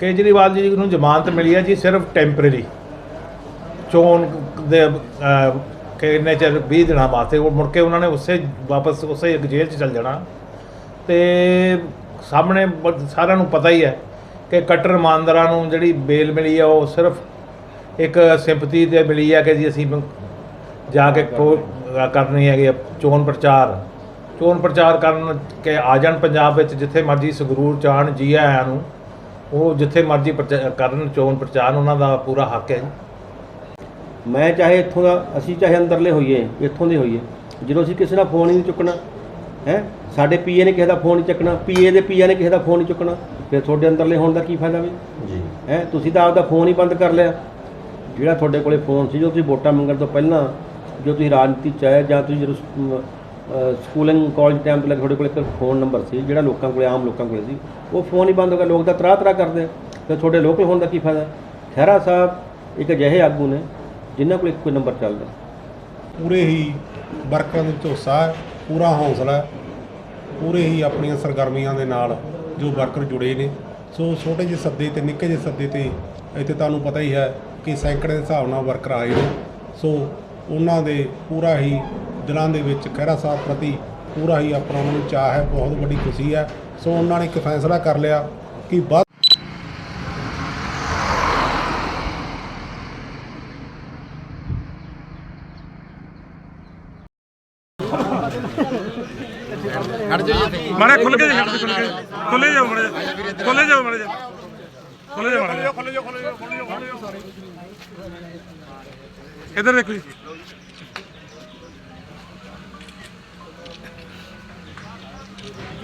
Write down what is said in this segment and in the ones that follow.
ਕੇਜਰੀਵਾਲ ਜੀ ਨੂੰ ਜ਼ਮਾਨਤ ਮਿਲੀ ਹੈ ਜੀ ਸਿਰਫ ਟੈਂਪਰੇਰੀ ਚੋਣ ਦੇ ਅਹ, ਕਿੰਨੇ ਚਿਰ 20 ਦਿਨਾਂ ਵਾਸਤੇ ਉਹ ਮੁੜ ਕੇ ਉਹਨਾਂ ਨੇ ਉਸੇ ਵਾਪਸ ਉਸੇ ਜੇਲ੍ਹ 'ਚ ਚਲ ਜਾਣਾ। ਤੇ ਸਾਹਮਣੇ ਸਾਰਿਆਂ ਨੂੰ ਪਤਾ ਹੀ ਹੈ ਕਿ ਕੱਟਰ ਇਮਾਨਦਾਰਾਂ ਨੂੰ ਜਿਹੜੀ ਬੇਲ ਮਿਲੀ ਆ ਉਹ ਸਿਰਫ ਇੱਕ ਸਿੰਪਤੀ ਤੇ ਮਿਲੀ ਹੈ ਕਿ ਜੀ ਅਸੀਂ ਜਾ ਕੇ ਕਰਨੀ ਹੈਗੀ ਆ ਚੋਣ ਪ੍ਰਚਾਰ। ਚੋਣ ਪ੍ਰਚਾਰ ਕਰਨ ਕੇ ਆ ਜਾਣ ਪੰਜਾਬ ਵਿੱਚ ਜਿੱਥੇ ਮਰਜ਼ੀ ਸੰਗਰੂਰ ਚਾਣ ਜੀ ਆਇਆਂ ਨੂੰ। ਉਹ ਜਿੱਥੇ ਮਰਜ਼ੀ ਪ੍ਰਚਾ- ਕਰਨ ਚੋਣ ਪ੍ਰਚਾਰ ਉਹਨਾਂ ਦਾ ਪੂਰਾ ਹੱਕ ਹੈ ਜੀ। ਮੈਂ ਚਾਹੇ ਇੱਥੋਂ ਦਾ ਅਸੀਂ ਚਾਹੇ ਅੰਦਰਲੇ ਹੋਈਏ ਇੱਥੋਂ ਦੇ ਹੋਈਏ ਜਦੋਂ ਅਸੀਂ ਕਿਸੇ ਦਾ ਫੋਨ ਹੀ ਨਹੀਂ ਚੁੱਕਣਾ ਹੈ? ਸਾਡੇ ਪੀਏ ਨੇ ਕਿਸੇ ਦਾ ਫੋਨ ਨਹੀਂ ਚੱਕਣਾ ਪੀਏ ਦੇ ਪੀਏ ਨੇ ਕਿਸੇ ਦਾ ਫੋਨ ਨਹੀਂ ਚੁੱਕਣਾ ਫਿਰ ਤੁਹਾਡੇ ਅੰਦਰਲੇ ਹੋਣ ਦਾ ਕੀ ਫਾਇਦਾ ਵੀ? ਜੀ। ਹੈ? ਤੁਸੀਂ ਤਾਂ ਆਪਦਾ ਫੋਨ ਹੀ ਬੰਦ ਕਰ ਲਿਆ। ਜਿਹੜਾ ਤੁਹਾਡੇ ਕੋਲੇ ਫੋਨ ਸੀ ਜੋ ਤੁਸੀਂ ਵੋਟਾਂ ਮੰਗਣ ਤੋਂ ਪਹਿਲਾਂ ਜੋ ਤੁਸੀਂ ਰਾਜਨੀਤੀ ਚ ਆਏ ਜਾਂ ਤੁਸੀਂ ਜਦੋਂ ਸਕੂਲਿੰਗ ਕਾਲਜ ਟਾਈਮ ਤੋਂ ਲੈ ਕੇ ਤੁਹਾਡੇ ਕੋਲ ਇੱਕ ਫੋਨ ਨੰਬਰ ਸੀ, ਜਿਹੜਾ ਲੋਕਾਂ ਕੋਲੇ, ਆਮ ਲੋਕਾਂ ਕੋਲੇ ਸੀ, ਉਹ ਫੋਨ ਹੀ ਬੰਦ ਹੋ ਗਿਆ, ਲੋਕ ਤਾਂ ਤਰਾ ਤਰਾ ਕਰਦੇ ਆ। ਤੁਹਾਡੇ ਲੋਕਲ ਹੋਣ ਦਾ ਕੀ ਫਾਇਦਾ? ਖਹਿਰਾ ਸਾਹਿਬ ਇੱਕ ਅਜਿਹੇ ਆਗੂ ਨੇ, ਜਿਨ੍ਹਾਂ ਕੋਲ ਇੱਕੋ ਨੰਬਰ ਚੱਲਦਾ। ਪੂਰੇ ਹੀ ਵਰਕਰਾਂ ਦੇ ਵਿੱਚ ਉਤਸ਼ਾਹ ਹੈ, ਪੂਰਾ ਹੌਸਲਾ ਹੈ, ਪੂਰੇ ਹੀ ਆਪਣੀਆਂ ਸਰਗਰਮੀਆਂ ਦੇ ਨਾਲ ਜੋ ਵਰਕਰ ਜੁੜੇ ਨੇ। ਸੋ ਛੋਟੇ ਜਿਹੇ ਸੱਦੇ ਤੇ ਨਿੱਕੇ ਜਿਹੇ ਸੱਦੇ ਤੇ ਇੱਥੇ ਤੁਹਾਨੂੰ ਪਤਾ ਹੀ ਹੈ ਕਿ ਸੈਂਕੜੇ ਦੇ ਹਿਸਾਬ ਨਾਲ ਵਰਕਰ ਆਏ ਨੇ। ਸੋ ਉਹਨਾਂ ਦੇ ਪੂਰਾ ਹੀ ਦਿਲਾਂ ਦੇ ਵਿੱਚ ਖਹਿਰਾ ਸਾਹਿਬ ਪ੍ਰਤੀ ਪੂਰਾ ਹੀ ਆਪਣਾ ਉਹਨਾਂ ਨੂੰ ਚਾਹ ਹੈ ਬਹੁਤ ਵੱਡੀ ਖੁਸ਼ੀ ਹੈ। ਸੋ ਉਹਨਾਂ ਨੇ ਇੱਕ ਫੈਸਲਾ ਕਰ ਲਿਆ ਕਿ ਵੱਧ ਮਾੜੇ ਖੁੱਲ ਕੇ ਜੀ ਖੁੱਲ ਕੇ। ਖੁੱਲੇ ਜਾਓ ਮਾੜੇ ਖੁੱਲੇ ਜਾਓ ਮਾੜੇ ਖੁੱਲੇ ਜਾਓ ਮਾੜੇ ਖੁੱਲੇ ਜਾਓ ਖੁੱਲੇ ਜਾਓ ਖੁੱਲੇ ਜਾਓ ਖੁੱਲੇ ਜਾਓ। ਇੱਧਰ ਦੇਖੋ ਜੀ।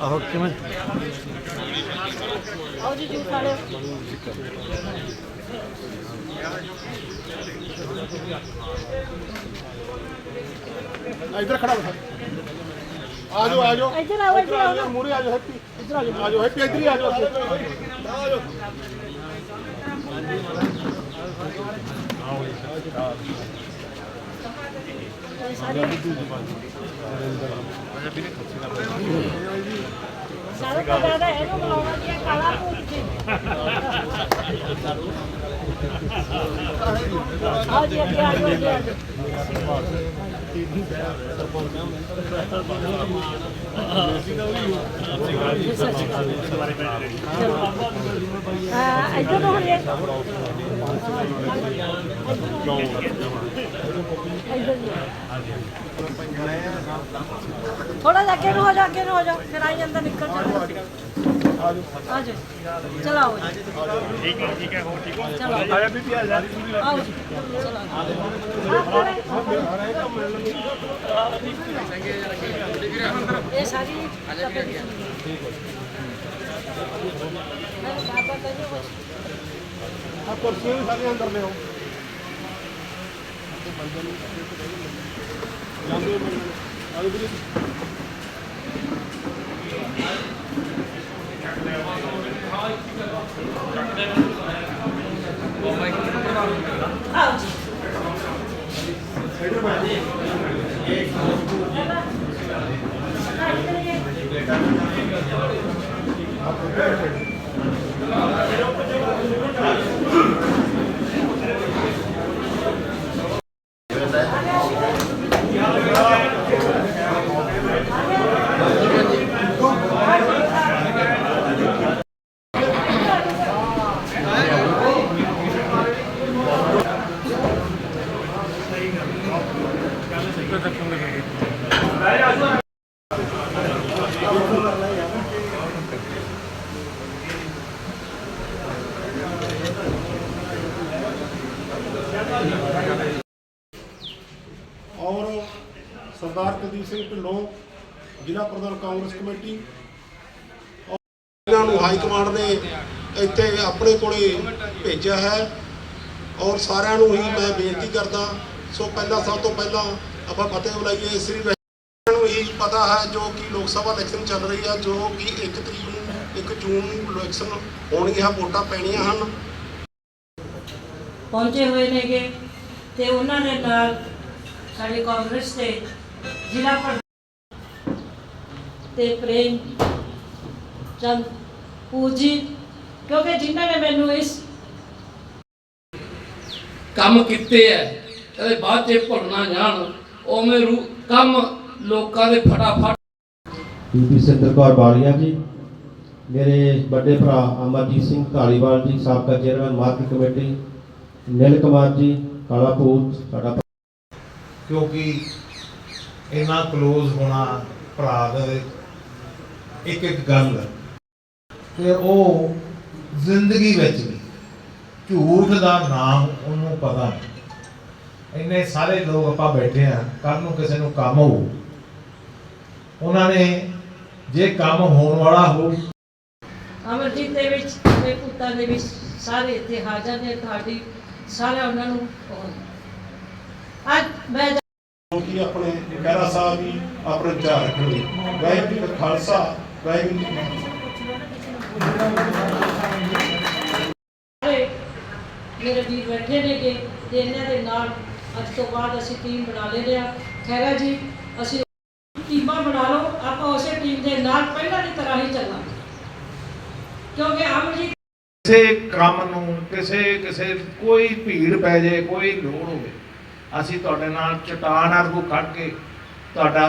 ਆਹੋ ਕਿਵੇਂ? ਆਓ ਜੀ ਜੂਸ ਖਾ ਲਿਓ। ਇੱਧਰ ਖੜਾ ਹੋ ਆ ਜਾਓ ਆ ਜਾਓ ਇੱਧਰ ਆਓ ਇੱਧਰ ਆਓ। ਮੂਰੇ ਆ ਜਾਓ ਹੈਪੀ। ਇੱਧਰ ਆ ਜਾਓ ਆ ਜਾਓ ਹੈਪੀ ਇੱਧਰ ਹੀ ਆ ਜਾਓ ਸਾਰੇ ਸਾਰੇ ਪਤਾ ਦਾ ਇਹਨੂੰ ਬੁਲਾਉਣਾ ਜੀ ਕਾਲਾ ਭੂਤ ਜੀ ਆਓ ਜੀ ਅੱਗੇ ਆ ਜਾਓ ਅੱਗੇ ਆ ਇੱਧਰ ਨੂੰ ਹੋ ਜੇ ਥੋੜਾ ਜਿਹਾ ਅੱਗੇ ਨੂੰ ਹੋ ਜਾ ਅੱਗੇ ਨੂੰ ਹੋ ਜਾ ਫਿਰ ਆਈ ਅੰਦਰ ਨਿਕਲ ਜਾ ਆ ਜਾ। ਚਲਾਓ। ਠੀਕ ਹੈ ਠੀਕ ਹੈ ਹੋ ਠੀਕ ਹੈ ਆਇਆ ਬੀਬੀ ਆ ਜਾ। ਆਓ ਜੀ ਚਲੋ ਇਹ ਸਾਰੀ ਬਾਬਾ ਕਹਿੰਦੇ ਆ ਕੁਰਸੀਆਂ ਵੀ ਸਾਰੀਆਂ ਅੰਦਰ ਲਿਆਓ ਜਾਂਦੇ ਹੋ ਆ Yeah. ਸਰਦਾਰ ਕੁਲਦੀਪ ਸਿੰਘ ਢਿੱਲੋਂ ਜ਼ਿਲ੍ਹਾ ਪ੍ਰਧਾਨ ਕਾਂਗਰਸ ਕਮੇਟੀ। ਇਹਨਾਂ ਨੂੰ ਹਾਈ ਕਮਾਂਡ ਨੇ ਇੱਥੇ ਆਪਣੇ ਕੋਲੇ ਭੇਜਿਆ ਹੈ ਔਰ ਸਾਰਿਆਂ ਨੂੰ ਹੀ ਮੈਂ ਬੇਨਤੀ ਕਰਦਾ ਸੋ ਪਹਿਲਾਂ ਸਭ ਤੋਂ ਪਹਿਲਾਂ ਆਪਾਂ ਫਤਿਹ ਬੁਲਾਈਏ। ਸ੍ਰੀ ਵੈਸ਼ਨੂ ਨੂੰ ਹੀ ਪਤਾ ਹੈ ਜੋ ਕਿ ਲੋਕ ਸਭਾ ਇਲੈਕਸ਼ਨ ਚੱਲ ਰਹੀ ਹੈ ਜੋ ਕਿ 1 ਤਰੀਕ ਨੂੰ 1 ਜੂਨ ਨੂੰ ਇਲੈਕਸ਼ਨ ਹੋਣਗੀਆਂ ਵੋਟਾਂ ਪੈਣੀਆਂ ਹਨ। ਪਹੁੰਚੇ ਹੋਏ ਨੇਗੇ ਤੇ ਉਹਨਾਂ ਦੇ ਨਾਲ ਸਾਡੇ ਕਾਂਗਰਸ ਦੇ ਜ਼ਿਲ੍ਹਾ ਪ੍ਰਧਾਨ ਤੇ ਪ੍ਰੇਮ ਚੰਦ ਪੂਜੀ ਕਿਉਂਕਿ ਜਿਨ੍ਹਾਂ ਨੇ ਮੈਨੂੰ ਇਸ ਕੰਮ ਕੀਤੇ ਐ ਕਦੇ ਬਾਅਦ ਚ ਭੁੱਲ ਨਾ ਜਾਣ ਉਵੇਂ ਰੂ ਕੰਮ ਲੋਕਾਂ ਦੇ ਫਟਾਫਟ। ਬੀਬੀ ਸਿੰਦਰ ਕੌਰ ਬਾਲੀਆ ਜੀ ਮੇਰੇ ਵੱਡੇ ਭਰਾ ਅਮਰਜੀਤ ਸਿੰਘ ਢਾਲੀਵਾਲ ਜੀ ਸਾਬਕਾ chairman market committee Nil Kumar ji ਕਾਲਾ ਪੂਤ ਸਾਡਾ ਕਿਉਂਕਿ ਇੰਨਾ ক্লোਜ਼ ਹੋਣਾ ਭਰਾ ਦਾ ਇੱਕ ਇੱਕ ਗੱਲ। ਤੇ ਉਹ ਜ਼ਿੰਦਗੀ ਵਿੱਚ ਵੀ ਝੂਠ ਦਾ ਨਾਮ ਉਹਨੂੰ ਪਤਾ ਨਹੀਂ। ਇੰਨੇ ਸਾਰੇ ਲੋਕ ਆਪਾਂ ਬੈਠੇ ਆ ਕੱਲ ਨੂੰ ਕਿਸੇ ਨੂੰ ਕੰਮ ਹੋਊ। ਉਹਨਾਂ ਨੇ ਜੇ ਕੰਮ ਹੋਣ ਵਾਲਾ ਹੋ ਅਮਰਜੀਤ ਦੇ ਵਿੱਚ ਤੇ ਪੁੱਤਾਂ ਦੇ ਵਿੱਚ ਸਾਰੇ ਇੱਥੇ ਹਾਜ਼ਰ ਨੇ ਤੁਹਾਡੀ ਸਾਰਿਆਂ ਉਹਨਾਂ ਨੂੰ ਅੱਜ ਮੈਂ ਕਿ ਆਪਣੇ ਖਹਿਰਾ ਸਾਹਿਬ ਵੀ ਆਪਣੇ ਵਿਚਾਰ ਰੱਖਣਗੇ ਵਾਹਿਗੁਰੂ ਜੀ ਕਾ ਖਾਲਸਾ ਵਾਹਿਗੁਰੂ ਜੀ ਮੇਰੇ ਵੀਰ ਬੈਠੇ ਨੇਗੇ ਤੇ ਇਹਨਾਂ ਦੇ ਨਾਲ ਅੱਜ ਤੋਂ ਬਾਅਦ ਅਸੀਂ ਟੀਮ ਬਣਾ ਲੈਂਦੇ ਆ ਖੈਰਾ ਜੀ ਅਸੀਂ ਟੀਮਾਂ ਬਣਾ ਲਓ ਆਪਾਂ ਉਸੇ ਟੀਮ ਦੇ ਨਾਲ ਪਹਿਲਾਂ ਦੀ ਤਰ੍ਹਾਂ ਹੀ ਚੱਲਾਂਗੇ। ਕਿਉਂਕਿ ਅਮਰਜੀਤ ਕਿਸੇ ਕੰਮ ਨੂੰ ਕਿਸੇ ਕਿਸੇ ਕੋਈ ਭੀੜ ਪੈ ਜੇ ਕੋਈ ਲੋੜ ਹੋਵੇ ਅਸੀਂ ਤੁਹਾਡੇ ਨਾਲ ਚਟਾਨ ਵਰਗੂ ਖੜ ਕੇ ਤੁਹਾਡਾ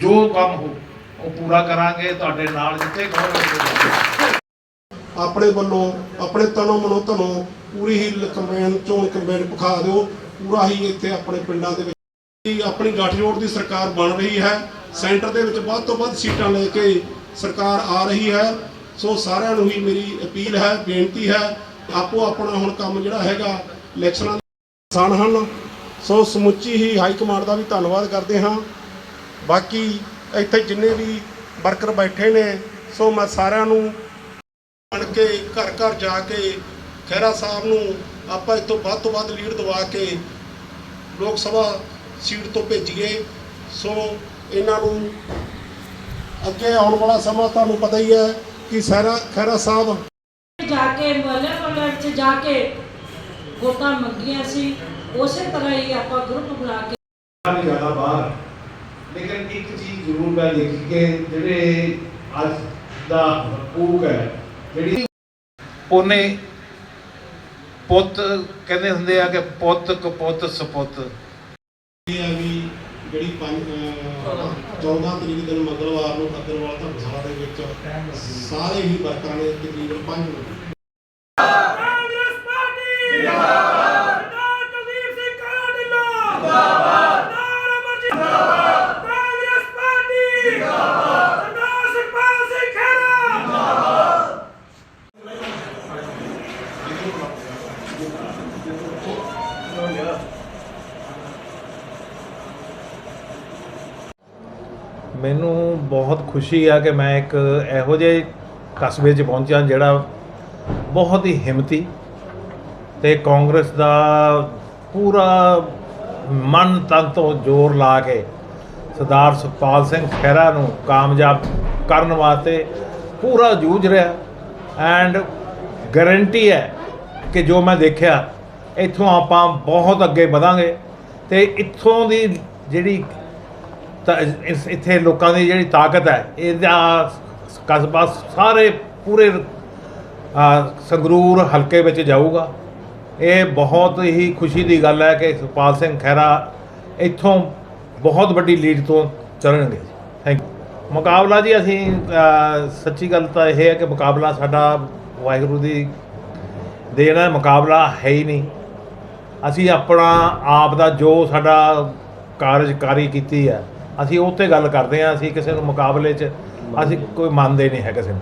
ਜੋ ਕੰਮ ਹੋ, ਉਹ ਪੂਰਾ ਕਰਾਂਗੇ, ਤੁਹਾਡੇ ਨਾਲ ਜਿੱਥੇ ਕਹੋਗੇ ਆਪਣੇ ਵੱਲੋਂ, ਆਪਣੇ ਤਨੋਂ ਮਨੋਂ ਧਨੋਂ ਪੂਰੀ ਹੀ ਕੰਪੇਨ, ਚੋਣ ਕੰਪੇਨ ਵਿਖਾ ਦਿਓ। ਪੂਰਾ ਹੀ ਇੱਥੇ ਆਪਣੇ ਪਿੰਡਾਂ ਦੇ ਵਿੱਚ ਆਪਣੀ ਗੱਠਜੋੜ ਦੀ ਸਰਕਾਰ ਬਣ ਰਹੀ ਹੈ। ਸੈਂਟਰ ਦੇ ਵਿੱਚ ਵੱਧ ਤੋਂ ਵੱਧ ਸੀਟਾਂ ਲੈ ਕੇ ਸਰਕਾਰ ਆ ਰਹੀ ਹੈ। ਸੋ ਸਾਰਿਆਂ ਨੂੰ ਹੀ ਮੇਰੀ ਅਪੀਲ ਹੈ, ਬੇਨਤੀ ਹੈ, ਆਪੋ ਆਪਣਾ ਹੁਣ ਕੰਮ ਜਿਹੜਾ ਹੈਗਾ, ਇਲੈਕਸ਼ਨਾਂ ਦੇ ਆਸਾਨ ਹਨ ਸੋ ਸਮੁੱਚੀ ਹੀ ਹਾਈ ਕਮਾਂਡ ਦਾ ਵੀ ਧੰਨਵਾਦ ਕਰਦੇ ਹਾਂ। ਬਾਕੀ ਇੱਥੇ ਜਿੰਨੇ ਵੀ ਵਰਕਰ ਬੈਠੇ ਨੇ, ਸੋ ਮੈਂ ਸਾਰਿਆਂ ਨੂੰ ਬਣ ਕੇ, ਘਰ ਘਰ ਜਾ ਕੇ, ਖਹਿਰਾ ਸਾਹਿਬ ਨੂੰ ਆਪਾਂ ਇੱਥੋਂ ਵੱਧ ਤੋਂ ਵੱਧ ਲੀਡ ਦਵਾ ਕੇ ਲੋਕ ਸਭਾ ਸੀਟ ਤੋਂ ਭੇਜੀਏ। ਸੋ ਇਹਨਾਂ ਨੂੰ ਅੱਗੇ ਆਉਣ ਵਾਲਾ ਸਮਾਂ ਤੁਹਾਨੂੰ ਪਤਾ ਹੀ ਹੈ ਕਿ ਖਹਿਰਾ ਖਹਿਰਾ ਸਾਹਿਬ ਜਾ ਕੇ ਮਹੱਲੇ ਮਹੱਲੇ ਵਿੱਚ ਜਾ ਕੇ ਵੋਟਾਂ ਮੰਗੀਆਂ ਸੀ। ਉਸੇ ਤਰ੍ਹਾਂ ਹੀ ਆਪਾਂ ਗਰੁੱਪ ਬਣਾ ਕੇ ਨਹੀਂ ਜ਼ਿਆਦਾ ਬਾਹਰ। ਲੇਕਿਨ ਇੱਕ ਚੀਜ਼ ਜ਼ਰੂਰ ਮੈਂ ਦੇਖੀ ਕਿ ਜਿਹੜੇ ਅੱਜ ਦਾ ਹਕੂਕ ਹੈ, ਜਿਹੜੀ ਪੋਨੇ ਪੁੱਤ ਕਹਿੰਦੇ ਹੁੰਦੇ ਆ ਕਿ ਪੁੱਤ ਕਪੁੱਤ ਸਪੁੱਤ। ਇਹ ਹੈ ਵੀ ਜਿਹੜੀ 14 ਤਰੀਕ ਦਿਨ ਮੰਗਲਵਾਰ ਨੂੰ ਖੱਦਰਵਾਲ ਧਰਮਸ਼ਾਲਾ ਦੇ ਵਿੱਚ ਸਾਰੇ ਹੀ ਵਰਕਰਾਂ ਨੇ ਤਕਰੀਬਨ 5 ਮਿੰਟ ਕਾਂਗਰਸ ਪਾਰਟੀ ਜਿੰਦਾਬਾਦ ਸਰਦਾਰ ਕੁਲਦੀਪ ਸਿੰਘ ਕਾਲਾ ਢਿੱਲੋਂ ਜਿੰਦਾਬਾਦ ਸਰਦਾਰ ਅਮਰਜੀਤ ਜਿੰਦਾਬਾਦ ਕਾਂਗਰਸ ਪਾਰਟੀ ਜਿੰਦਾਬਾਦ ਸਰਦਾਰ ਸੁਖਪਾਲ ਸਿੰਘ ਖਹਿਰਾ ਮੈਨੂੰ ਬਹੁਤ ਖੁਸ਼ੀ ਆ ਕਿ ਮੈਂ ਇੱਕ ਇਹੋ ਜਿਹੇ ਕਸਬੇ 'ਚ ਪਹੁੰਚਿਆ ਜਿਹੜਾ ਬਹੁਤ ਹੀ ਹਿੰਮਤੀ ਤੇ ਕਾਂਗਰਸ ਦਾ ਪੂਰਾ ਮਨ ਤਨ ਤੋਂ ਜ਼ੋਰ ਲਾ ਕੇ ਸਰਦਾਰ ਸੁਖਪਾਲ ਸਿੰਘ ਖਹਿਰਾ ਨੂੰ ਕਾਮਯਾਬ ਕਰਨ ਵਾਸਤੇ ਪੂਰਾ ਜੂਝ ਰਿਹਾ। ਐਂਡ ਗਾਰੰਟੀ ਹੈ ਕਿ ਜੋ ਮੈਂ ਦੇਖਿਆ, ਇੱਥੋਂ ਆਪਾਂ ਬਹੁਤ ਅੱਗੇ ਵਧਾਂਗੇ ਤੇ ਇੱਥੋਂ ਦੀ ਜਿਹੜੀ ਤਾਂ ਇਸ ਇੱਥੇ ਲੋਕਾਂ ਦੀ ਜਿਹੜੀ ਤਾਕਤ ਹੈ, ਇਹਦਾ ਕਸਬਾ ਸਾਰੇ ਪੂਰੇ ਸੰਗਰੂਰ ਹਲਕੇ ਵਿੱਚ ਜਾਊਗਾ। ਇਹ ਬਹੁਤ ਹੀ ਖੁਸ਼ੀ ਦੀ ਗੱਲ ਹੈ ਕਿ ਸੁਖਪਾਲ ਸਿੰਘ ਖਹਿਰਾ ਇੱਥੋਂ ਬਹੁਤ ਵੱਡੀ ਲੀਡ ਤੋਂ ਚੱਲਣਗੇ। ਥੈਂਕ ਯੂ ਮੁਕਾਬਲਾ ਜੀ, ਅਸੀਂ ਸੱਚੀ ਗੱਲ ਤਾਂ ਇਹ ਹੈ ਕਿ ਮੁਕਾਬਲਾ ਸਾਡਾ ਵਾਹਿਗੁਰੂ ਦੀ ਦੇਣ ਹੈ, ਮੁਕਾਬਲਾ ਹੈ ਹੀ ਨਹੀਂ। ਅਸੀਂ ਆਪਣਾ ਆਪ ਦਾ ਜੋ ਸਾਡਾ ਕਾਰਜਕਾਰੀ ਕੀਤੀ ਹੈ ਅਸੀਂ 'ਤੇ ਗੱਲ ਕਰਦੇ ਹਾਂ ਅਸੀਂ ਕਿਸੇ ਨੂੰ ਮੁਕਾਬਲੇ 'ਚ ਅਸੀਂ ਕੋਈ ਮੰਨਦੇ ਨਹੀਂ ਹੈ ਕਿਸੇ ਨੂੰ।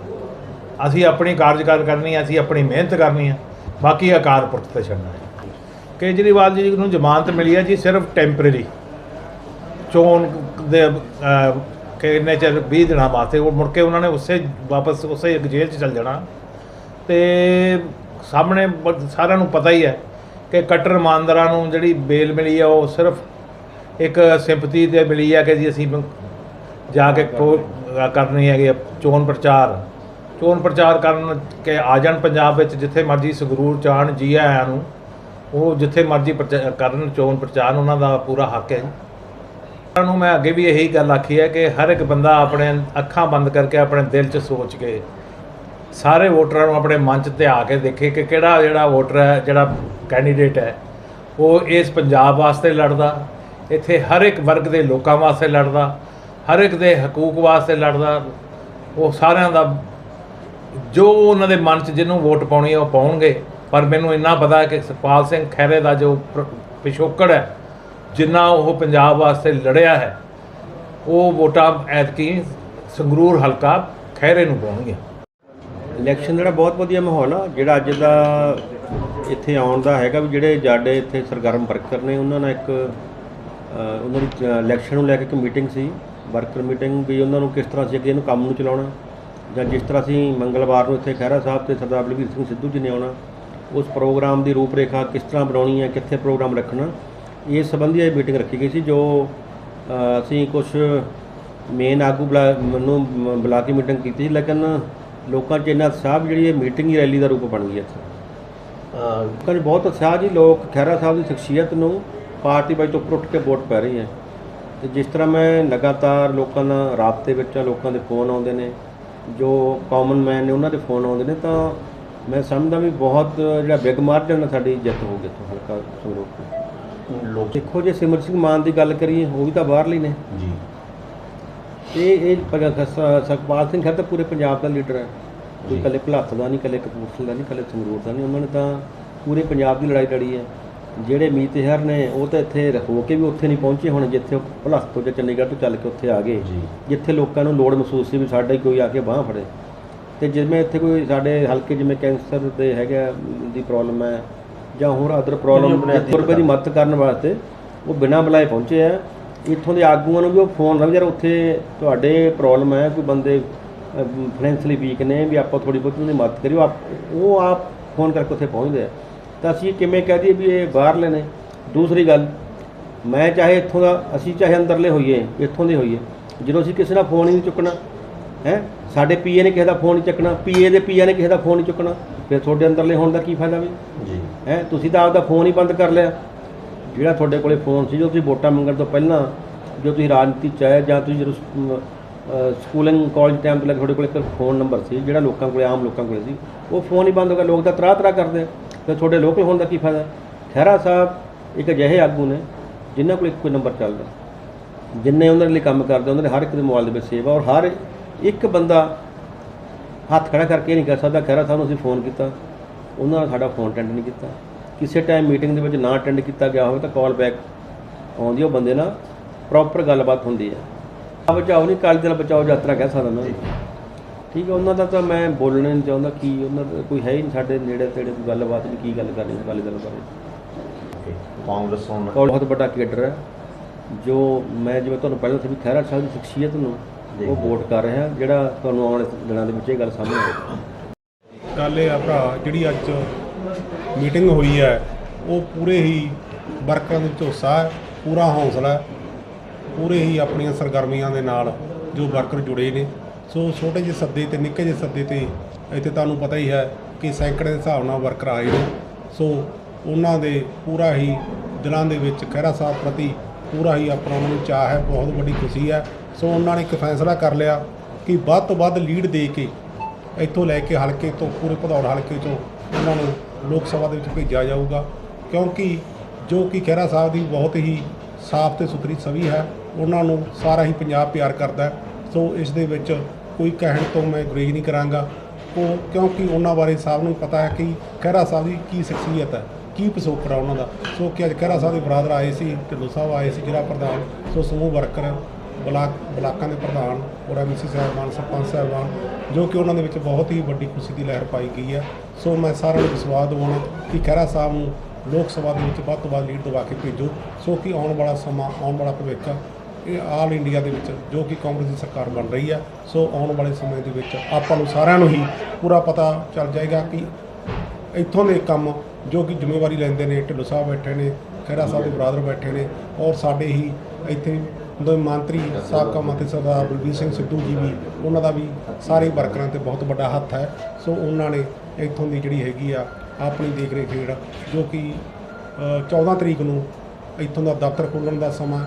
ਅਸੀਂ ਆਪਣੀ ਕਾਰਜਕਾਰ ਕਰਨੀ ਹੈ ਅਸੀਂ ਆਪਣੀ ਮਿਹਨਤ ਕਰਨੀ ਹੈ ਬਾਕੀ ਆਕਾਰ ਪੁਰਖ ਤੇ ਛੱਡਣਾ ਹੈ। ਕੇਜਰੀਵਾਲ ਜੀ ਨੂੰ ਜ਼ਮਾਨਤ ਮਿਲੀ ਹੈ ਜੀ ਸਿਰਫ ਟੈਂਪਰੇਰੀ ਚੋਣ ਦੇ ਅ, ਕਿ ਇੰਨੇ ਚਿਰ 20 ਦਿਨਾਂ ਵਾਸਤੇ ਉਹ ਮੁੜ ਕੇ ਉਹਨਾਂ ਨੇ ਉਸੇ ਵਾਪਸ ਉਸੇ ਇੱਕ ਜੇਲ੍ਹ 'ਚ ਚੱਲ ਜਾਣਾ। ਤੇ ਸਾਹਮਣੇ ਸਾਰਿਆਂ ਨੂੰ ਪਤਾ ਹੀ ਹੈ ਕਿ ਕੱਟਰ ਇਮਾਨਦਾਰਾਂ ਨੂੰ ਜਿਹੜੀ ਬੇਲ ਮਿਲੀ ਆ ਉਹ ਸਿਰਫ ਇੱਕ ਸਿੰਪਥੀ ਤੇ ਮਿਲੀ ਹੈ ਕਿ ਜੀ ਅਸੀਂ ਜਾ ਕੇ ਕਰਨੀ ਹੈਗੀ ਆ ਚੋਣ ਪ੍ਰਚਾਰ। ਚੋਣ ਪ੍ਰਚਾਰ ਕਰਨ ਕੇ ਆ ਜਾਣ ਪੰਜਾਬ ਵਿੱਚ ਜਿੱਥੇ ਮਰਜ਼ੀ ਸੰਗਰੂਰ ਚਾਣ ਜੀ ਆਇਆਂ ਨੂੰ, ਉਹ ਜਿੱਥੇ ਮਰਜ਼ੀ ਪ੍ਰਚਾ- ਕਰਨ ਚੋਣ ਪ੍ਰਚਾਰ, ਉਹਨਾਂ ਦਾ ਪੂਰਾ ਹੱਕ ਹੈ ਜੀ। ਉਹਨਾਂ ਨੂੰ ਮੈਂ ਅੱਗੇ ਵੀ ਇਹੀ ਗੱਲ ਆਖੀ ਹੈ ਕਿ ਹਰ ਇੱਕ ਬੰਦਾ ਆਪਣੇ ਅੱਖਾਂ ਬੰਦ ਕਰਕੇ ਆਪਣੇ ਦਿਲ 'ਚ ਸੋਚ ਕੇ ਸਾਰੇ ਵੋਟਰਾਂ ਨੂੰ ਆਪਣੇ ਮਨ 'ਚ ਧਿਆ ਕੇ ਦੇਖੇ ਕਿ ਕਿਹੜਾ ਜਿਹੜਾ ਵੋਟਰ ਹੈ, ਜਿਹੜਾ ਕੈਂਡੀਡੇਟ ਹੈ, ਉਹ ਇਸ ਪੰਜਾਬ ਵਾਸਤੇ ਲੜਦਾ ਇੱਥੇ ਹਰ ਇੱਕ ਵਰਗ ਦੇ ਲੋਕਾਂ ਵਾਸਤੇ ਲੜਦਾ, ਹਰ ਇੱਕ ਦੇ ਹਕੂਕ ਵਾਸਤੇ ਲੜਦਾ, ਉਹ ਸਾਰਿਆਂ ਦਾ ਜੋ ਉਹਨਾਂ ਦੇ ਮਨ 'ਚ ਜਿਹਨੂੰ ਵੋਟ ਪਾਉਣੀ ਹੈ ਉਹ ਪਾਉਣਗੇ। ਪਰ ਮੈਨੂੰ ਇੰਨਾ ਪਤਾ ਹੈ ਕਿ ਸੁਖਪਾਲ ਸਿੰਘ ਖਹਿਰੇ ਦਾ ਜੋ ਪ੍ਰ- ਪਿਛੋਕੜ ਹੈ, ਜਿੰਨਾ ਉਹ ਪੰਜਾਬ ਵਾਸਤੇ ਲੜਿਆ ਹੈ, ਉਹ ਵੋਟਾਂ ਐਤਕੀ ਸੰਗਰੂਰ ਹਲਕਾ ਖਹਿਰੇ ਨੂੰ ਪਾਉਣਗੇ ਇਲੈਕਸ਼ਨ ਜਿਹੜਾ ਬਹੁਤ ਵਧੀਆ ਮਾਹੌਲ ਆ, ਜਿਹੜਾ ਅੱਜ ਦਾ ਇੱਥੇ ਆਉਣ ਦਾ ਹੈਗਾ ਵੀ ਜਿਹੜੇ ਸਾਡੇ ਇੱਥੇ ਸਰਗਰਮ ਵਰਕਰ ਨੇ, ਉਹਨਾਂ ਨਾਲ ਇੱਕ ਉਹਨਾਂ ਦੀ ਇਲੈਕਸ਼ਨ ਨੂੰ ਲੈ ਕੇ ਇੱਕ ਮੀਟਿੰਗ ਸੀ। ਵਰਕਰ ਮੀਟਿੰਗ ਵੀ ਉਹਨਾਂ ਨੂੰ ਕਿਸ ਤਰ੍ਹਾਂ ਅਸੀਂ ਅੱਗੇ ਇਹਨੂੰ ਕੰਮ ਨੂੰ ਚਲਾਉਣਾ ਜਾਂ ਜਿਸ ਤਰ੍ਹਾਂ ਅਸੀਂ ਮੰਗਲਵਾਰ ਨੂੰ ਇੱਥੇ ਖਹਿਰਾ ਸਾਹਿਬ ਤੇ ਸਰਦਾਰ ਬਲਵੀਰ ਸਿੰਘ ਸਿੱਧੂ ਜੀ ਨੇ ਆਉਣਾ ਉਸ ਪ੍ਰੋਗਰਾਮ ਦੀ ਰੂਪਰੇਖਾ ਕਿਸ ਤਰ੍ਹਾਂ ਬਣਾਉਣੀ ਹੈ ਕਿੱਥੇ ਪ੍ਰੋਗਰਾਮ ਰੱਖਣਾ ਇਸ ਸੰਬੰਧੀ ਇਹ ਮੀਟਿੰਗ ਰੱਖੀ ਗਈ ਸੀ ਜੋ ਅਸੀਂ ਕੁਝ ਮੇਨ ਆਗੂ ਮ- ਬੁਲਾ ਕੇ ਮੀਟਿੰਗ ਕੀਤੀ ਸੀ ਲੇਕਿਨ ਲੋਕਾਂ 'ਚ ਉਤਸ਼ਾਹ ਵੀ ਜਿਹੜੀ ਇਹ ਮੀਟਿੰਗ ਹੀ ਰੈਲੀ ਦਾ ਰੂਪ ਬਣ ਗਈ ਇੱਥੇ। ਲੋਕਾਂ 'ਚ ਬਹੁਤ ਉਤਸ਼ਾਹ ਜੀ ਲੋਕ ਖਹਿਰਾ ਸਾਹਿਬ ਦੀ ਸ਼ਖਸੀਅਤ ਨੂੰ ਪਾਰਟੀ ਬਾਈ ਤੋਂ ਉੱਪਰ ਉੱਠ ਕੇ ਵੋਟ ਪੈ ਰਹੀ ਹੈ। ਤੇ ਜਿਸ ਤਰ੍ਹਾਂ ਮੈਂ ਲਗਾਤਾਰ ਲੋਕਾਂ ਨਾਲ ਰਾਬਤੇ ਵਿੱਚ ਆ ਲੋਕਾਂ ਦੇ ਫੋਨ ਆਉਂਦੇ ਨੇ ਜੋ ਕਾਮਨ ਮੈਨ ਨੇ ਉਹਨਾਂ ਦੇ ਫੋਨ ਆਉਂਦੇ ਨੇ ਤਾਂ ਮੈਂ ਸਮਝਦਾ ਵੀ ਬਹੁਤ ਜਿਹੜਾ ਬਿਗ ਮਾਰਜਨ ਨਾਲ ਸਾਡੀ ਜਿੱਤ ਹੋਊਗੀ ਇੱਥੋਂ ਹਲਕਾ ਸੰਗਰੂਰ ਤੋਂ। ਲੋਕ ਦੇਖੋ ਜੇ ਸਿਮਰ ਸਿੰਘ ਮਾਨ ਦੀ ਗੱਲ ਕਰੀਏ ਉਹ ਵੀ ਤਾਂ ਬਾਹਰਲੀ ਨੇ। ਜੀ। ਇਹ ਇਹ ਪ- ਸ- ਸੁਖਪਾਲ ਸਿੰਘ ਖਹਿਰਾ ਤਾਂ ਪੂਰੇ ਪੰਜਾਬ ਦਾ ਲੀਡਰ ਹੈ। ਕੋਈ ਇਕੱਲੇ ਭਲੱਥ ਦਾ ਨਹੀਂ ਇਕੱਲੇ ਕਪੂਰਥਲੇ ਦਾ ਨਹੀਂ ਇਕੱਲੇ ਸੰਗਰੂਰ ਦਾ ਨਹੀਂ ਉਹਨਾਂ ਨੇ ਤਾਂ ਪੂਰੇ ਪੰਜਾਬ ਦੀ ਲੜਾਈ ਲੜੀ ਹੈ। ਜਿਹੜੇ ਮੀਤਹਿਰ ਨੇ ਉਹ ਤਾਂ ਇੱਥੇ ਹੋ ਕੇ ਵੀ ਉੱਥੇ ਨਹੀਂ ਪਹੁੰਚੇ ਹੁਣ ਜਿੱਥੇ ਉਹ ਭਲੱਥ ਤੋਂ ਜਾਂ ਚੰਡੀਗੜ੍ਹ ਤੋਂ ਚੱਲ ਕੇ ਉੱਥੇ ਆ ਗਏ। ਜਿੱਥੇ ਲੋਕਾਂ ਨੂੰ ਲੋੜ ਮਹਿਸੂਸ ਸੀ ਵੀ ਸਾਡਾ ਕੋਈ ਆ ਕੇ ਬਾਹ ਫੜੇ। ਤੇ ਜਿਵੇਂ ਇੱਥੇ ਕੋਈ ਸਾਡੇ ਹਲਕੇ ਜਿਵੇਂ ਕੈਂਸਰ ਦੇ ਹੈਗਾ ਦੀ ਪ੍ਰੋਬਲਮ ਹੈ ਜਾਂ ਹੋਰ ਅਦਰ ਪ੍ਰੋਬਲਮ ਬੁਨਿਆਦੀ ਰੁਪਏ ਦੀ ਮਦਦ ਕਰਨ ਵਾਸਤੇ ਉਹ ਬਿਨਾਂ ਬੁਲਾਏ ਪਹੁੰਚੇ ਆ। ਇੱਥੋਂ ਦੇ ਆਗੂਆਂ ਨੂੰ ਵੀ ਉਹ ਫੋਨ ਲਾ ਵੀ ਯਾਰ ਉੱਥੇ ਤੁਹਾਡੇ ਪ੍ਰੋਬਲਮ ਹੈ ਕੋਈ ਬੰਦੇ ਫਾਈਨੈਂਸ਼ਲੀ ਵੀਕ ਨੇ ਵੀ ਆਪਾਂ ਥੋੜੀ ਬਹੁਤੀ ਉਹਨਾਂ ਦੀ ਮਦਦ ਕਰਿਓ ਆਪ ਉਹ ਆਪ ਫੋਨ ਕਰਕੇ ਉੱਥੇ ਪਹੁੰਚਦੇ ਆ। ਤਾਂ ਅਸੀਂ ਕਿਵੇਂ ਕਹਿ ਦਈਏ ਵੀ ਇਹ ਬਾਹਰਲੇ ਨੇ? ਦੂਸਰੀ ਗੱਲ ਮੈਂ ਚਾਹੇ ਇੱਥੋਂ ਦਾ ਅਸੀਂ ਚਾਹੇ ਅੰਦਰਲੇ ਹੋਈਏ ਇੱਥੋਂ ਦੇ ਹੋਈਏ ਜਦੋਂ ਅਸੀਂ ਕਿਸੇ ਦਾ ਫੋਨ ਹੀ ਨਹੀਂ ਚੁੱਕਣਾ ਹੈ? ਸਾਡੇ ਪੀਏ ਨੇ ਕਿਸੇ ਦਾ ਫੋਨ ਨਹੀਂ ਚੱਕਣਾ ਪੀਏ ਦੇ ਪੀਏ ਨੇ ਕਿਸੇ ਦਾ ਫੋਨ ਨਹੀਂ ਚੁੱਕਣਾ ਫਿਰ ਤੁਹਾਡੇ ਅੰਦਰਲੇ ਹੋਣ ਦਾ ਕੀ ਫਾਇਦਾ ਵੀ? ਜੀ। ਹੈ? ਤੁਸੀਂ ਤਾਂ ਆਪਦਾ ਫੋਨ ਹੀ ਬੰਦ ਕਰ ਲਿਆ। ਜਿਹੜਾ ਤੁਹਾਡੇ ਕੋਲੇ ਫੋਨ ਸੀ ਜੋ ਤੁਸੀਂ ਵੋਟਾਂ ਮੰਗਣ ਤੋਂ ਪਹਿਲਾਂ ਜੋ ਤੁਸੀਂ ਰਾਜਨੀਤੀ ਚ ਆਏ ਜਾਂ ਤੁਸੀਂ ਜਦੋਂ ਸਕੂਲਿੰਗ ਕਾਲਜ ਟਾਈਮ ਤੋਂ ਲੈ ਕੇ ਤੁਹਾਡੇ ਕੋਲੇ ਇੱਕ ਫੋਨ ਨੰਬਰ ਸੀ ਜਿਹੜਾ ਲੋਕਾਂ ਕੋਲੇ ਆਮ ਲੋਕਾਂ ਕੋਲੇ ਸੀ ਉਹ ਫੋਨ ਹੀ ਬੰਦ ਹੋ ਗਿਆ। ਲੋਕ ਤਾਂ ਤਰਾ ਤਰਾ ਕਰਦੇ ਆ ਫਿਰ ਤੁਹਾਡੇ ਲੋਕਲ ਹੋਣ ਦਾ ਕੀ ਫਾਇਦਾ? ਖਹਿਰਾ ਸਾਹਿਬ ਇੱਕ ਅਜਿਹੇ ਆਗੂ ਨੇ, ਜਿਨ੍ਹਾਂ ਕੋਲ ਇੱਕੋ ਨੰਬਰ ਚੱਲਦਾ ਜਿੰਨੇ ਉਹਨਾਂ ਦੇ ਲਈ ਕੰਮ ਕਰਦੇ, ਉਹਨਾਂ ਦੇ ਹਰ ਇੱਕ ਦੇ ਮੋਬਾਈਲ ਦੇ ਵਿੱਚ ਸੇਵ ਆ ਔਰ ਹਰ ਇੱਕ ਬੰਦਾ ਹੱਥ ਖੜਾ ਕਰਕੇ ਨਹੀਂ ਕਹਿ ਸਕਦਾ, ਖਹਿਰਾ ਸਾਹਿਬ ਨੂੰ ਅਸੀਂ ਫੋਨ ਕੀਤਾ। ਉਹਨਾਂ ਨੇ ਸਾਡਾ ਫੋਨ ਅਟੈਂਡ ਨਹੀਂ ਕੀਤਾ। ਕਿਸੇ ਟਾਈਮ ਮੀਟਿੰਗ ਦੇ ਵਿੱਚ ਨਾ ਅਟੈਂਡ ਕੀਤਾ ਗਿਆ ਹੋਵੇ ਤਾਂ ਕਾਲ ਬੈਕ ਆਉਂਦੀ ਉਹ ਬੰਦੇ ਨਾਲ ਪ੍ਰੋਪਰ ਗੱਲਬਾਤ ਹੁੰਦੀ ਹੈ ਬਚਾਓ ਨਹੀਂ ਕਾਲੀ ਦਿਨ ਬਚਾਓ ਯਾਤਰਾ ਕਹਿ ਸਕਦਾ ਮੈਂ ਠੀਕ ਹੈ ਉਹਨਾਂ ਦਾ ਤਾਂ ਮੈਂ ਬੋਲਣਾ ਨਹੀਂ ਚਾਹੁੰਦਾ ਕੀ ਉਹਨਾਂ ਦਾ ਕੋਈ ਹੈ ਹੀ ਨਹੀਂ ਸਾਡੇ ਨੇੜੇ ਤੇੜੇ ਕੋਈ ਗੱਲਬਾਤ ਨਹੀਂ ਕੀ ਗੱਲ ਕਰਨੀ ਅਕਾਲੀ ਦਲ ਬਾਰੇ। ਕਾਂਗਰਸ ਹੁਣ ਬਹੁਤ ਵੱਡਾ ਕੇਡਰ ਹੈ ਜੋ ਮੈਂ ਜਿਵੇਂ ਤੁਹਾਨੂੰ ਪਹਿਲਾਂ ਦੱਸਿਆ ਵੀ ਖਹਿਰਾ ਸਾਹਿਬ ਦੀ ਸ਼ਖਸੀਅਤ ਨੂੰ ਉਹ ਵੋਟ ਕਰ ਰਿਹਾ ਜਿਹੜਾ ਤੁਹਾਨੂੰ ਆਉਣ ਵਾਲੇ ਦਿਨਾਂ ਦੇ ਵਿੱਚ ਇਹ ਗੱਲ ਸਾਹਮਣੇ ਆਏਗੀ ਗੱਲ ਇਹ ਆ ਭਰਾ ਜਿਹੜੀ ਅੱਜ ਮੀਟਿੰਗ ਹੋਈ ਹੈ ਉਹ ਪੂਰੇ ਹੀ ਵਰਕਰਾਂ ਦੇ ਵਿੱਚ ਉਤਸ਼ਾਹ ਹੈ ਪੂਰਾ ਹੌਸਲਾ ਹੈ ਪੂਰੇ ਹੀ ਆਪਣੀਆਂ ਸਰਗਰਮੀਆਂ ਦੇ ਨਾਲ ਜੋ ਵਰਕਰ ਜੁੜੇ ਨੇ। ਸੋ ਛੋਟੇ ਜਿਹੇ ਸੱਦੇ ਤੇ, ਨਿੱਕੇ ਜਿਹੇ ਸੱਦੇ ਤੇ ਇੱਥੇ ਤੁਹਾਨੂੰ ਪਤਾ ਹੀ ਹੈ ਕਿ ਸੈਂਕੜੇ ਦੇ ਹਿਸਾਬ ਨਾਲ ਵਰਕਰ ਆਏ ਨੇ। ਸੋ ਉਹਨਾਂ ਦੇ ਪੂਰਾ ਹੀ ਦਿਲਾਂ ਦੇ ਵਿੱਚ ਖਹਿਰਾ ਸਾਹਿਬ ਪ੍ਰਤੀ ਪੂਰਾ ਹੀ ਆਪਣਾ ਉਹਨਾਂ ਨੂੰ ਚਾਹ ਹੈ, ਬਹੁਤ ਵੱਡੀ ਖੁਸ਼ੀ ਹੈ। ਸੋ ਉਹਨਾਂ ਨੇ ਇੱਕ ਫੈਸਲਾ ਕਰ ਲਿਆ ਕਿ ਵੱਧ ਤੋਂ ਵੱਧ ਲੀਡ ਦੇ ਕੇ ਇੱਥੋਂ ਲੈ ਕੇ ਹਲਕੇ ਤੋਂ, ਪੂਰੇ ਭਦੌੜ ਹਲਕੇ ਤੋਂ ਉਹਨਾਂ ਨੂੰ ਲੋਕ ਸਭਾ ਦੇ ਵਿੱਚ ਭੇਜਿਆ ਜਾਊਗਾ। ਕਿਉਂਕਿ ਜੋ ਕਿ ਖਹਿਰਾ ਸਾਹਿਬ ਦੀ ਬਹੁਤ ਹੀ ਸਾਫ਼ ਤੇ ਸੁਥਰੀ ਛਵੀ ਹੈ, ਉਹਨਾਂ ਨੂੰ ਸਾਰਾ ਹੀ ਪੰਜਾਬ ਪਿਆਰ ਕਰਦਾ ਹੈ। ਸੋ ਇਸ ਦੇ ਵਿੱਚ ਕੋਈ ਕਹਿਣ ਤੋਂ ਮੈਂ ਗੁਰੇਜ਼ ਨਹੀਂ ਕਰਾਂਗਾ। ਉਹ ਕਿਉਂਕਿ ਉਹਨਾਂ ਬਾਰੇ ਸਭ ਨੂੰ ਪਤਾ ਹੈ ਕਿ ਖਹਿਰਾ ਸਾਹਿਬ ਦੀ ਕੀ ਸ਼ਖਸੀਅਤ ਹੈ, ਕੀ ਪਿਛੋਕੜ ਹੈ ਉਹਨਾਂ ਦਾ। ਸੋ ਕਿ ਅੱਜ ਖਹਿਰਾ ਸਾਹਿਬ ਦੇ ਬਰਾਦਰ ਆਏ ਸੀ, ਢਿੱਲੋਂ ਸਾਹਿਬ ਆਏ ਸੀ, ਜ਼ਿਲ੍ਹਾ ਪ੍ਰਧਾਨ। ਸੋ ਸਮੂਹ ਵਰਕਰ, ਬਲਾਕ, ਬਲਾਕਾਂ ਦੇ ਪ੍ਰਧਾਨ ਔਰ ਐਮਸੀ ਸਾਹਿਬਾਨ, ਸਰਪੰਚ ਸਾਹਿਬਾਨ, ਜੋ ਕਿ ਉਹਨਾਂ ਦੇ ਵਿੱਚ ਬਹੁਤ ਹੀ ਵੱਡੀ ਖੁਸ਼ੀ ਦੀ ਲਹਿਰ ਪਾਈ ਗਈ ਹੈ। ਸੋ ਮੈਂ ਸਾਰਿਆਂ ਨੂੰ ਵਿਸ਼ਵਾਸ ਦਿਵਾਉਣਾ ਕਿ ਖਹਿਰਾ ਸਾਹਿਬ ਨੂੰ ਲੋਕ ਸਭਾ ਦੇ ਵਿੱਚ ਵੱਧ ਤੋਂ ਵੱਧ ਲੀਡ ਦਵਾ ਕੇ ਭੇਜੋ। ਸੋ ਕਿ ਆਉਣ ਵਾਲਾ ਸਮਾਂ, ਆਉਣ ਵਾਲਾ ਭਵਿੱਖ ਇਹ ਆਲ ਇੰਡੀਆ ਦੇ ਵਿੱਚ ਜੋ ਕਿ ਕਾਂਗਰਸ ਦੀ ਸਰਕਾਰ ਬਣ ਰਹੀ ਆ ਸੋ ਆਉਣ ਵਾਲੇ ਸਮੇਂ ਦੇ ਵਿੱਚ ਆਪਾਂ ਨੂੰ ਸਾਰਿਆਂ ਨੂੰ ਹੀ ਪੂਰਾ ਪਤਾ ਚੱਲ ਜਾਏਗਾ ਕਿ ਇੱਥੋਂ ਦੇ ਕੰਮ ਜੋ ਕਿ ਜ਼ਿੰਮੇਵਾਰੀ ਲੈਂਦੇ ਨੇ ਢਿੱਲੋਂ ਸਾਹਿਬ ਬੈਠੇ ਨੇ ਖਹਿਰਾ ਸਾਹਿਬ ਦੇ ਬਰਾਦਰ ਬੈਠੇ ਨੇ ਔਰ ਸਾਡੇ ਹੀ ਇੱਥੇ ਦੋ ਮੰਤਰੀ ਸਾਬਕਾ ਮੰਤਰੀ ਸਰਦਾਰ ਬਲਬੀਰ ਸਿੰਘ ਸਿੱਧੂ ਜੀ ਵੀ ਉਹਨਾਂ ਦਾ ਵੀ ਸਾਰੇ ਵਰਕਰਾਂ ਤੇ ਬਹੁਤ ਵੱਡਾ ਹੱਥ ਹੈ। ਸੋ ਉਹਨਾਂ ਨੇ ਇੱਥੋਂ ਦੀ ਜਿਹੜੀ ਹੈਗੀ ਆ ਆਪਣੀ ਦੇਖ ਰੇਖ ਹੇਠ ਜੋ ਕਿ ਅ, 14 ਤਰੀਕ ਨੂੰ ਇੱਥੋਂ ਦਾ ਦਫ਼ਤਰ ਖੋਲ੍ਹਣ ਦਾ ਸਮਾਂ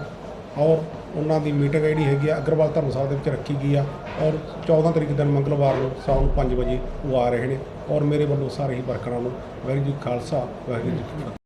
ਔਰ ਉਹਨਾਂ ਦੀ ਮੀਟਿੰਗ ਜਿਹੜੀ ਹੈਗੀ ਆ, ਅਗਰਵਾਲ ਧਰਮਸ਼ਾਲਾ ਦੇ ਵਿੱਚ ਰੱਖੀ ਗਈ ਆ ਔਰ 14 ਤਰੀਕ ਦਿਨ ਮੰਗਲਵਾਰ ਨੂੰ ਸ਼ਾਮ ਨੂੰ 5 ਵਜੇ ਉਹ ਆ ਰਹੇ ਨੇ ਔਰ ਮੇਰੇ ਵੱਲੋਂ ਸਾਰੇ ਹੀ ਵਰਕਰਾਂ ਨੂੰ ਵਾਹਿਗੁਰੂ ਜੀ ਖਾਲਸਾ, ਵਾਹਿਗੁਰੂ ਜੀ ਕੀ ਫਤਿਹ।